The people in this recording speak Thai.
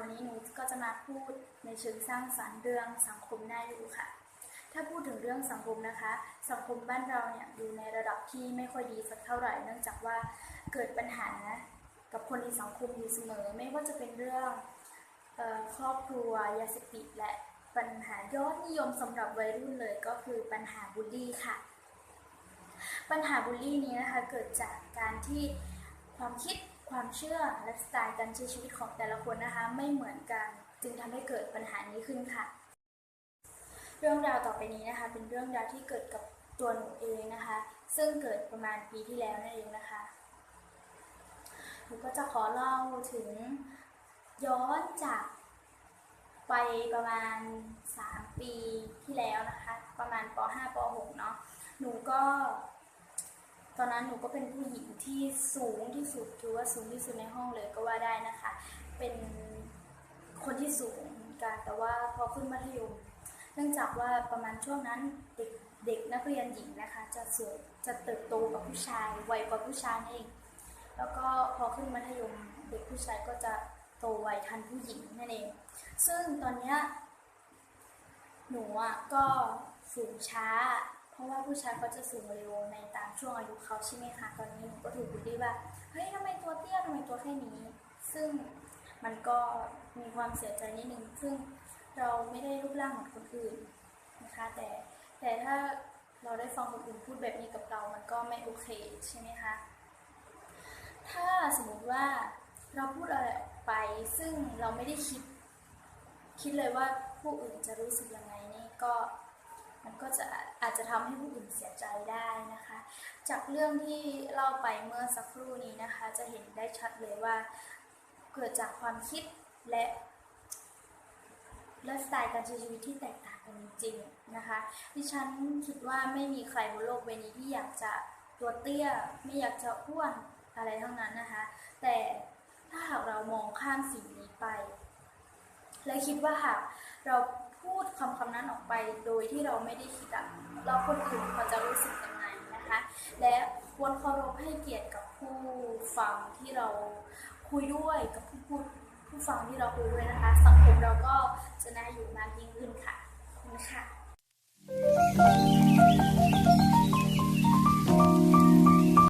วันนี้หนูก็จะมาพูดในเชิงสร้างสรรค์เรื่องสังคมน่าอยู่ค่ะ ถ้าพูดถึงเรื่องสังคมนะคะ สังคมบ้านเราเนี่ยอยู่ในระดับที่ไม่ค่อยดีสักเท่าไหร่ เนื่องจากว่าเกิดปัญหากับคนในสังคมอยู่เสมอ ไม่ว่าจะเป็นเรื่องออครอบครัวยาเสพติดและปัญหายอดนิยมสำหรับวัยรุ่นเลยก็คือปัญหาบูลลี่ค่ะ ปัญหาบูลลี่นี้นะคะเกิดจากการที่ความคิด ความเชื่อและสไตล์การใช้ชีวิตของแต่ละคนนะคะไม่เหมือนกัน จึงทำให้เกิดปัญหานี้ขึ้นค่ะ เรื่องราวต่อไปนี้นะคะ เป็นเรื่องราวที่เกิดกับตัวหนูเองนะคะ ซึ่งเกิดประมาณปีที่แล้วนั่นเองนะคะหนูก็จะขอเล่าถึงย้อนจากไปประมาณ 3 ปีที่แล้วนะคะ ประมาณป .5 ป .6 เนาะหนูก็ ตอนนั้นหนูก็เป็นผู้หญิงที่สูงที่สุดถือว่าสูงที่สุดในห้องเลยก็ว่าได้นะคะ เป็นคนที่สูงกันแต่ว่าพอขึ้นมัธยม เนื่องจากว่าประมาณช่วงนั้นเด็กเด็กนักเรียนหญิงนะคะ จะสูงจะเติบโตกว่าผู้ชายไวกว่าผู้ชายเองแล้วก็พอขึ้นมัธยมเด็กผู้ชายก็จะโตไวทันผู้หญิงนั่นเอง ซึ่งตอนเนี้ยหนูอะก็สูงช้า ราะว่าผู้ชายเขาจะสูงเร็วในตามช่วงอายุเขาใช่ไหมคะ ตอนนี้หนูก็ถูกบูลลี่ว่า เฮ้ยทำไมตัวเตี้ยทำไมตัวแค่นี้ ซึ่งมันก็มีความเสียใจนิดนึง ซึ่งเราไม่ได้รูปร่างเหมือนคนอื่นนะคะ แต่แต่ถ้าเราได้ฟังคนอื่นพูดแบบนี้กับเรา มันก็ไม่โอเคใช่ไหมคะ ถ้าสมมติว่าเราพูดอะไรออกไป ซึ่งเราไม่ได้คิด คิดเลยว่าผู้อื่นจะรู้สึกยังไงนี่ก็ มันก็จะอาจจะทำให้ผู้อื่นเสียใจได้นะคะ จากเรื่องที่เล่าไปเมื่อสักครู่นี้นะคะ จะเห็นได้ชัดเลยว่า เกิดจากความคิดและและสไตล์การใช้ชีวิตที่แตกต่างกันจริงๆนะคะ ดิฉันคิดว่าไม่มีใครบนโลกใบนี้ที่อยากจะตัวเตี้ย ไม่อยากจะอ้วนอะไรทั้งนั้นนะคะ แต่ถ้าหากเรามองข้ามสิ่งนี้ไป และคิดว่าหากเรา พูดคำคำนั้นออกไปโดยที่เราไม่ได้คิดอะเราคนอื่นเขาจะรู้สึกยังไงนะคะ และควรเคารพให้เกียรติกับผู้ฟังที่เราคุยด้วยกับผู้พูดผู้ฟังที่เราคุยด้วยนะคะ สังคมเราก็จะน่าอยู่มากยิ่งขึ้นค่ะขอบคุณค่ะ